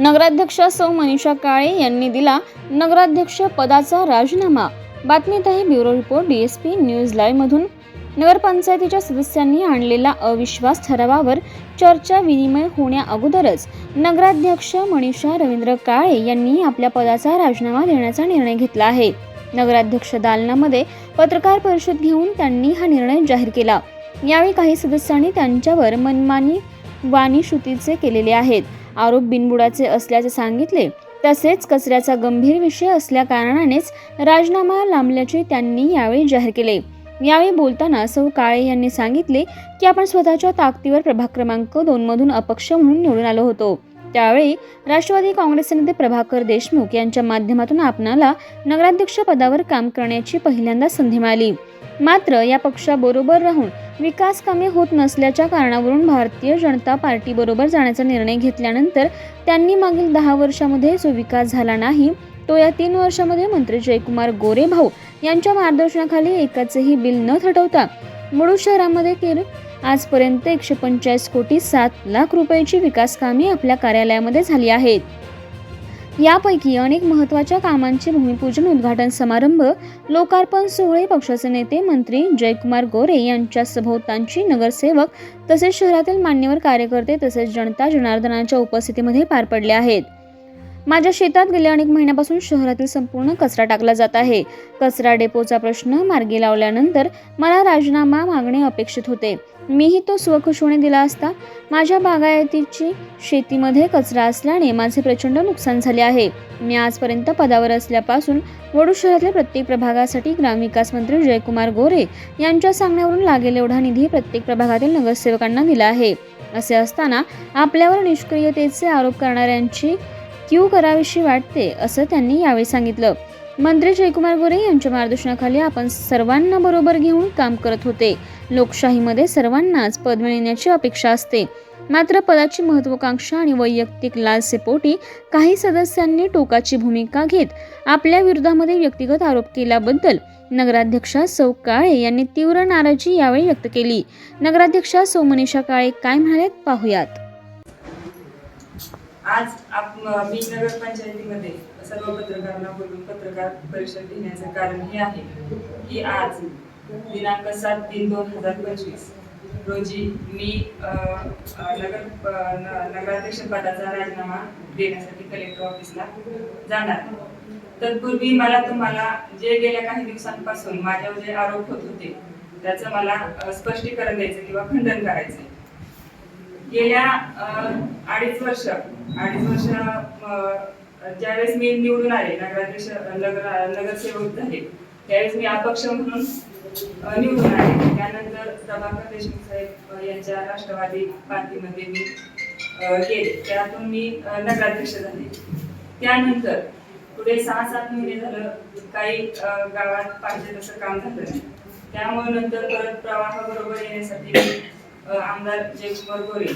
नगराध्यक्ष सौ मनीषा काळे यांनी दिला नगराध्यक्ष पदाचा राजीनामा. बातमीत आहे bureau report DSP news live मधून. नगरपंचायतीच्या सदस्यांनी आणलेला अविश्वास ठरावावर चर्चा विनिमय होण्या अगोदरच नगराध्यक्ष मनीषा रवींद्र काळे यांनी आपल्या पदाचा राजीनामा देण्याचा निर्णय घेतला आहे. नगराध्यक्ष दालनामध्ये पत्रकार परिषद घेऊन त्यांनी हा निर्णय जाहीर केला. यावेळी काही सदस्यांनी त्यांच्यावर मनमानी वाणीशुतीचे केलेले आहेत. आरोप बिनबुडाचे असल्याचे सांगितले. तसेच कचऱ्याचा गंभीर विषय असल्या कारणानेच राजीनामा लांबल्याचे त्यांनी यावेळी जाहीर केले. यावेळी बोलताना सौ काळे यांनी सांगितले की आपण स्वतःच्या ताकदीवर प्रभाग क्रमांक दोन मधून अपक्ष म्हणून निवडून आलो होतो. त्यावेळी राष्ट्रवादी काँग्रेसचे नेते प्रभाकर देशमुख यांच्या माध्यमातून आपणाला नगराध्यक्ष पदावर काम करण्याची पहिल्यांदा संधी मिळाली. मात्र या पक्षाबरोबर राहून विकास कामे होत नसल्याच्या कारणावरून भारतीय जनता पार्टीबरोबर जाण्याचा निर्णय घेतल्यानंतर त्यांनी मागील दहा वर्षामध्ये जो विकास झाला नाही तो या तीन वर्षामध्ये मंत्री जयकुमार गोरे भाऊ यांच्या मार्गदर्शनाखाली एकाचेही बिल न थटवता मुळू शहरामध्ये केलं आजपर्यंत एकशे पंचेचाळीस कोटी सात लाख रुपयाची विकास कामे आपल्या कार्यालयामध्ये झाली आहेत. यापैकी अनेक महत्त्वाच्या कामांचे भूमिपूजन उद्घाटन समारंभ लोकार्पण सोहळे पक्षाचे नेते मंत्री जयकुमार गोरे यांच्या सभोवतांची नगरसेवक तसेच शहरातील मान्यवर कार्यकर्ते तसेच जनता जनार्दनाच्या उपस्थितीमध्ये पार पडले आहेत. माझ्या शेतात गेल्या अनेक महिन्यापासून शहरातील संपूर्ण कचरा टाकला जात आहे. कचरा डेपोचा प्रश्न मार्गी लावल्यानंतर मला राजीनामा मागणे अपेक्षित होते. मीही तो स्वखुशीने दिला असता माझ्या बागायतीची शेतीमध्ये कचरा असल्याने माझे प्रचंड नुकसान झाले आहे. मी आजपर्यंत पदावर असल्यापासून वडू शहरातल्या प्रत्येक प्रभागासाठी ग्रामविकास मंत्री जयकुमार गोरे यांच्या सांगण्यावरून लागेल एवढा निधी प्रत्येक प्रभागातील नगरसेवकांना दिला आहे. असे असताना आपल्यावर निष्क्रियतेचे आरोप करणाऱ्यांची क्यू करावीशी वाटते असं त्यांनी यावेळी सांगितलं. मंत्री जयकुमार गोरे यांच्या मार्गदर्शनाखाली आपण सर्वांना बरोबर घेऊन काम करत होते. लोकशाहीमध्ये सर्वांनाच पद मिळण्याची अपेक्षा असते. मात्र पदाची महत्वाकांक्षा आणि वैयक्तिक लालसेपोटी काही सदस्यांनी टोकाची भूमिका घेत आपल्या विरोधामध्ये व्यक्तिगत आरोप केल्याबद्दल नगराध्यक्षा सौ काळे यांनी तीव्र नाराजी यावेळी व्यक्त केली. नगराध्यक्षा सौ मनीषा काळे काय म्हणालेत पाहुयात. आज आप मी नगरपंचायतीमध्ये सर्व पत्रकारांना बोलून पत्रकार परिषद घेण्याचं कारण हे आहे की आज दिनांक सात तीन दोन हजार पंचवीस रोजी मी नगर नगराध्यक्ष पदाचा राजीनामा देण्यासाठी कलेक्टर ऑफिसला जाणार. तत्पूर्वी मला तुम्हाला जे गेल्या काही दिवसांपासून माझ्यावर जे आरोप होत होते त्याचं मला स्पष्टीकरण द्यायचं किंवा खंडन करायचं गेल्या अडीच वर्ष अडीच वर्ष ज्यावेळेस मी निवडून आले नगराध्यक्ष नगर नगरसेवक झाले त्यावेळेस मी अपक्ष म्हणून निवडून आले. त्यानंतर प्रभाकर देशमुख साहेब यांच्या राष्ट्रवादी पार्टीमध्ये मी गेले. त्यातून मी नगराध्यक्ष झाले. त्यानंतर पुढे सहा सात महिने झालं काही गावात पाहिजे तसं काम झालं नाही. त्यामुळे नंतर परत प्रवाहाबरोबर येण्यासाठी मी आमदार जयकुमार गोरे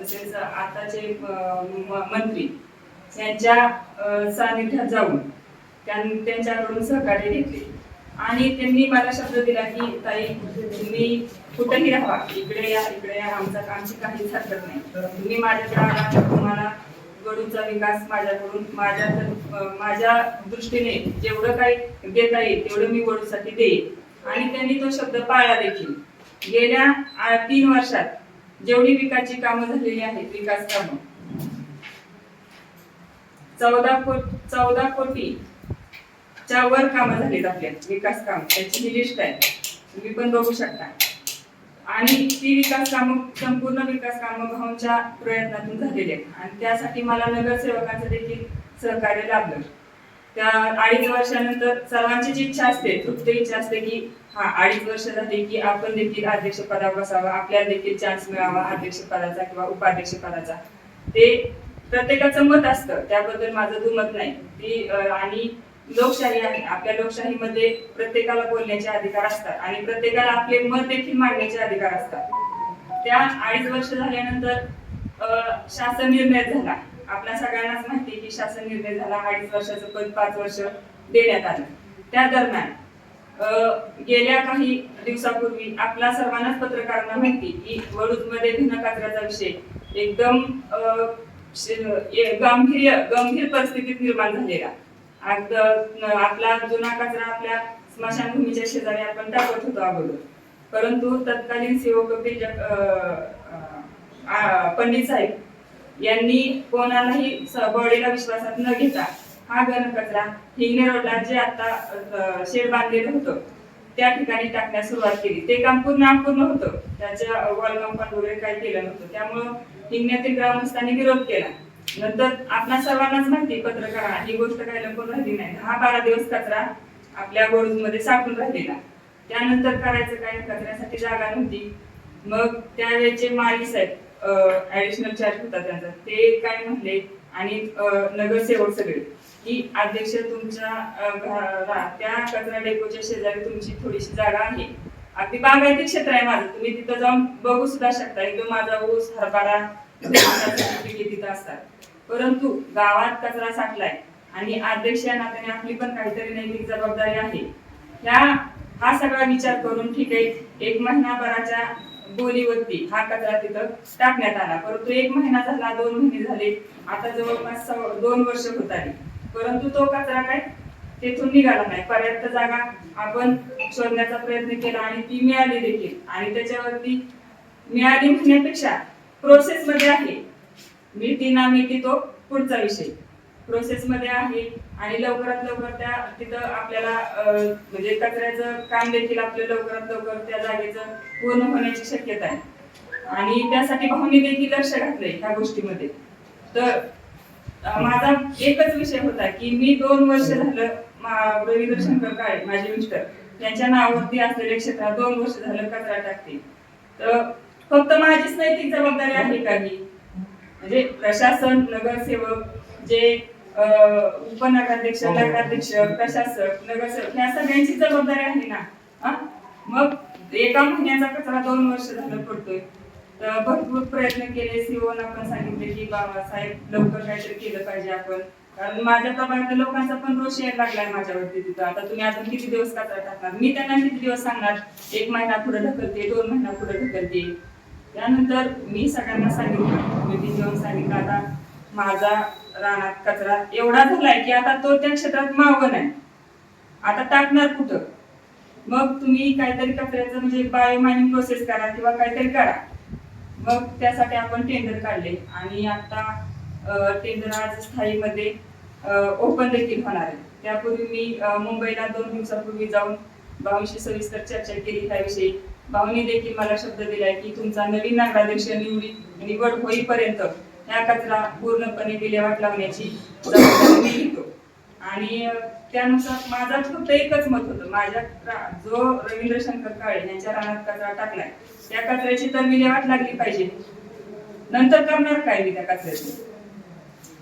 तसेच आताचे मंत्री यांच्या सानिध्यात जाऊन त्यांच्याकडून सहकार्य घेतले. आणि त्यांनी मला शब्द दिला की ताई तुम्ही कुठेही राहा इकडे या इकडे या आमचा आमची काहीच हरकत नाही. तुम्ही माझ्याकडे तुम्हाला गडूचा विकास माझ्याकडून माझ्या माझ्या दृष्टीने जेवढं काही देता येईल तेवढं मी गडूसाठी देईन. आणि त्यांनी तो शब्द पाळला देखील. गेल्या तीन वर्षात जेवढी विकासची कामं झालेली आहेत विकास कामं चौदा कोटी चौदा कोटी च्या वर कामं झालीत आपल्या विकास काम. त्याची ही लिस्ट आहे. तुम्ही पण बघू शकता. आणि ती विकास कामं संपूर्ण विकास कामं भाऊंच्या प्रयत्नातून झालेली आहेत. आणि त्यासाठी मला नगरसेवकांचं देखील सहकार्य लाभलं त्या अडीच वर्षानंतर जी इच्छा असते तृप्त इच्छा असते की हा अडीच वर्ष झाली की आपण देखील अध्यक्ष पदावर बसावा आपल्याला देखील चान्स मिळावा अध्यक्ष पदाचा किंवा उपाध्यक्ष पदाचा. ते प्रत्येकाचं मत असतं त्याबद्दल माझं दुमत नाही. ती आणि लोकशाही आहे आपल्या लोकशाहीमध्ये प्रत्येकाला बोलण्याचे अधिकार असतात आणि प्रत्येकाला आपले मत देखील मांडण्याचे अधिकार असतात. त्या अडीच वर्ष झाल्यानंतर अं, शासन निर्णय झाला. आपल्या सगळ्यांनाच माहिती की शासन निर्णय झाला अडीच वर्षाचं पद पाच वर्ष देण्यात आलं. त्या दरम्यान अं, गेल्या काही दिवसापूर्वी आपल्या सर्वांनाच पत्रकारांना माहिती की वडूजमध्ये भिन्न कचऱ्याचा विषय एकदम गंभीर गंभीर परिस्थितीत निर्माण झालेला. आपला जुना कचरा आपल्या स्मशानभूमीच्या शेजारी आपण टाकत होतो अगोदर. परंतु तत्कालीन सेवक जग- पंडित साहेब यांनी कोणालाही बॉडीला विश्वासात न घेता हा घनकचरा हिंगणे रोडला जे आता शेड बांधलेलं होतं त्या ठिकाणी टाकण्यास सुरुवात केली. ते काम पूर्ण अपूर्ण होतं. त्याच्या वॉल कंपाऊंड वगैरे काही केलं नव्हतं. त्यामुळं हिंगण्यातील ग्रामस्थांनी विरोध केला. नंतर आपल्या सर्वांनाच माहिती पत्रकारांना ही गोष्ट काही लपून राहिली नाही. दहा बारा दिवस कचरा आपल्या मध्ये साठून राहिलेला. त्यानंतर करायचं काय? कचऱ्यासाठी जागा नव्हती. मग त्यावेळेचे माळी साहेब ऍडिशनल चार्ज होता त्यांचा. ते काय म्हणले आणि नगरसेवक सगळे की अध्यक्ष तुमच्या त्या कचरा डेपोच्या शेजारी तुमची थोडीशी जागा आहे. अगदी बागायती क्षेत्र आहे माझं. तुम्ही तिथं जाऊन बघू सुद्धा शकता. एकदम माझा ऊस हरभरा पिके तिथं असतात. परंतु गावात कचरा साठलाय आणि अध्यक्ष या नात्याने आपली पण काहीतरी नैतिक जबाबदारी आहे. ह्या हा सगळा विचार करून ठीक आहे एक महिनाभराच्या बोलीवरती हा कचरा तिथं टाकण्यात आला. परंतु एक महिना झाला दोन महिने झाले. आता जवळपास दोन वर्ष होत आली. परंतु तो कचरा काय? तेथून निघाला नाही. पर्याप्त जागा आपण शोधण्याचा प्रयत्न केला आणि ती मिळाली देखील. आणि त्याच्यावरती मिळाली म्हणण्यापेक्षा प्रोसेस मध्ये आहे. मिळती ना मिळती तो पुढचा विषय. प्रोसेस मध्ये आहे. आणि लवकरात लवकर त्या तिथं आपल्याला म्हणजे कचऱ्याचं काम देखील आपलं लवकरात लवकर त्या जागेचं पूर्ण होण्याची शक्यता आहे. आणि त्यासाठी भाऊनी देखील लक्ष घातलंय ह्या गोष्टीमध्ये. तर माझा एकच विषय होता की मी दोन वर्ष झालं रवींद्र शंकर काळे माझे मिस्टर त्यांच्या नावावरती असलेल्या क्षेत्रात दोन वर्ष झालं कचरा टाकते. तर फक्त माझीच नैतिक जबाबदारी आहे का ही? म्हणजे प्रशासन नगरसेवक जे उपनगराध्यक्ष नगराध्यक्ष प्रशासक नगरसेवक ह्या सगळ्यांची जबाबदारी आहे ना? हा? मग एका महिन्याचा कचरा दोन वर्ष झालं पडतोय. तर भरपूर प्रयत्न केले. सीओना पण सांगितले की बाबासाहेब लवकर काहीतरी केलं पाहिजे आपण. कारण माझ्या प्रभागात लोकांचा पण रोष यायला लागलाय माझ्यावरती तिथं. आता तुम्ही अजून किती दिवस कचरा टाकणार? मी त्यांना किती दिवस सांगणार? एक महिना पुढे ढकलते दोन महिना पुढे ढकलते. त्यानंतर मी सगळ्यांना सांगितलं. मीटिंग घेऊन सांगितलं आता माझा रानात कचरा एवढा झालाय की आता तो त्या क्षेत्रात मावन आहे आता टाकणार कुठं? मग तुम्ही काहीतरी कचऱ्याचं म्हणजे बायोमायनिंग प्रोसेस करा किंवा काहीतरी करा. मग त्यासाठी आपण टेंडर काढले आणि आता टेंडर आज स्थायीमध्ये ओपन देखील होणार आहे. त्यापूर्वी मी मुंबईला दोन दिवसापूर्वी जाऊन भाऊंशी सविस्तर चर्चा केली त्याविषयी. भाऊनी देखील मला शब्द दिलाय की तुमचा नवीन नगराध्यक्ष निवडी निवड होईपर्यंत या कचरा पूर्णपणे विल्हेवाट लावण्याची जबाबदारी मी घेतो. आणि त्यानुसार माझा फक्त एकच मत होतं. माझ्या जो रवींद्र शंकर काळे यांच्या रानात कचरा टाकलाय त्या कचऱ्याची तर विल्हेवाट लागली पाहिजे. नंतर करणार काय मी त्या कचऱ्याची?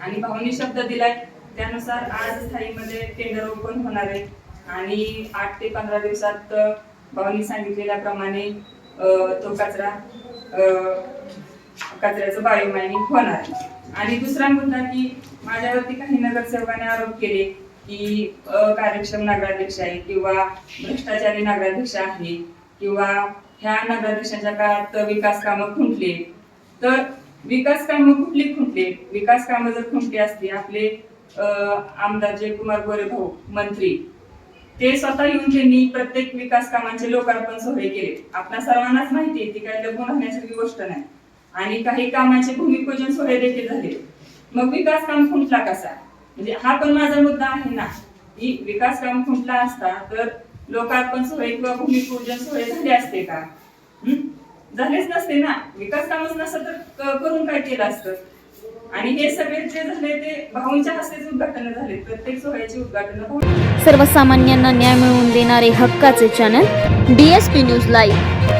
आणि भाऊनी शब्द दिलाय. त्यानुसार आज स्थायीमध्ये टेंडर ओपन होणार आहे. आणि आठ ते पंधरा दिवसात भाऊनी सांगितलेल्याप्रमाणे तो कचरा कचऱ्याचं बायोमायनिंग होणार. आहे आणि दुसरा मुद्दा की माझ्यावरती काही नगरसेवकाने आरोप केले की कार्यक्षम नगराध्यक्ष आहे किंवा भ्रष्टाचारी नगराध्यक्ष आहे किंवा ह्या नगराध्यक्षांच्या काळात विकास कामं खुंटले. तर विकास कामं कुठली खुंटले? विकास कामं जर खुंटली असती आपले आमदार जयकुमार गोरे भाऊ मंत्री ते स्वतः येऊन त्यांनी प्रत्येक विकास कामांचे लोकार्पण सोहळे केले. आपल्या सर्वांनाच माहिती आहे ती काही लपून राहण्यासारखी गोष्ट नाही. आणि काही कामाचे भूमिपूजन सोहळे देखील झाले. मग विकास काम खुंटला कसा? म्हणजे हा पण माझा मुद्दा आहे ना. की विकास काम खुंटला असता तर लोकार्पण सोहळे किंवा भूमिपूजन सोहळे झाले असते का? झालेच नसते ना. विकास कामच नसतं तर करून काय केलं असतं? आणि हे सगळे जे झाले ते भाऊंच्या हस्तेच उद्घाटन झाले. प्रत्येक सोहळ्याचे उद्घाटन सर्वसामान्यांना न्याय मिळवून देणारे हक्काचे channel D S P news live